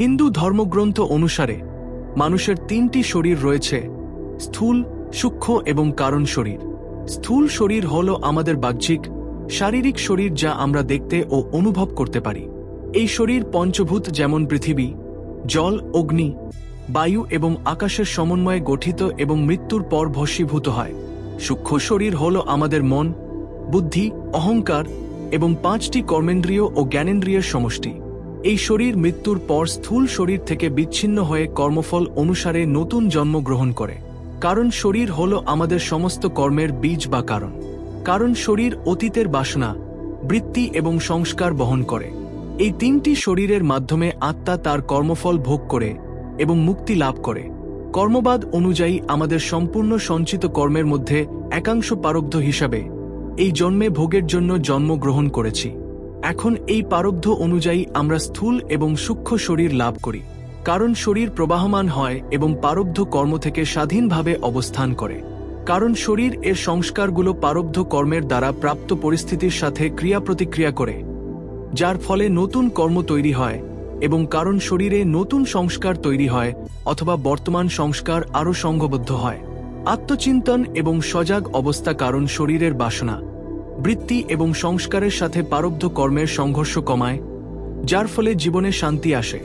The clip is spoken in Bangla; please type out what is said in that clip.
হিন্দু ধর্মগ্রন্থ অনুসারে, মানুষের তিনটি শরীর রয়েছে, স্থূল, সূক্ষ্ম এবং কারণ শরীর। স্থূল শরীর হল আমাদের বাহ্যিক, শারীরিক শরীর যা আমরা দেখতে ও অনুভব করতে পারি। এই শরীর পঞ্চভূত যেমন পৃথিবী, জল, অগ্নি, বায়ু এবং আকাশের সমন্বয়ে গঠিত এবং মৃত্যুর পর ভস্মীভূত হয়। সূক্ষ্ম শরীর হল আমাদের মন, বুদ্ধি, অহংকার এবং পাঁচটি কর্মেন্দ্রীয় ও জ্ঞানেন্দ্রিয়ের সমষ্টি। এই শরীর মৃত্যুর পর স্থূল শরীর থেকে বিচ্ছিন্ন হয়ে কর্মফল অনুসারে নতুন জন্ম গ্রহণ করে। কারণ শরীর হল আমাদের সমস্ত কর্মের বীজ বা কারণ। কারণ শরীর অতীতের বাসনা, বৃত্তি এবং সংস্কার বহন করে। এই তিনটি শরীরের মাধ্যমে আত্মা তার কর্মফল ভোগ করে এবং মুক্তি লাভ করে। কর্মবাদ অনুযায়ী আমাদের সম্পূর্ণ সঞ্চিত কর্মের মধ্যে একাংশ পারব্ধ হিসাবে এই জন্মে ভোগের জন্য জন্ম গ্রহণ করেছি। এখন এই পারব্ধ অনুযায়ী আমরা স্থূল এবং সূক্ষ্ম শরীর লাভ করি, কারণ শরীর প্রবাহমান হয় এবং পারব্ধ কর্ম থেকে স্বাধীনভাবে অবস্থান করে। কারণ শরীর এর সংস্কারগুলো পারব্ধ কর্মের দ্বারা প্রাপ্ত পরিস্থিতির সাথে ক্রিয়া প্রতিক্রিয়া করে, যার ফলে নতুন কর্ম তৈরি হয় এবং কারণ শরীরে নতুন সংস্কার তৈরি হয় অথবা বর্তমান সংস্কার আরও সংঘবদ্ধ হয়। আত্মচিন্তন এবং সজাগ অবস্থা কারণ শরীরের বাসনা। বৃত্তি এবং সংস্কারের সাথে পারব্ধ কর্মের সংঘর্ষ কমায় যার ফলে জীবনে শান্তি আসে।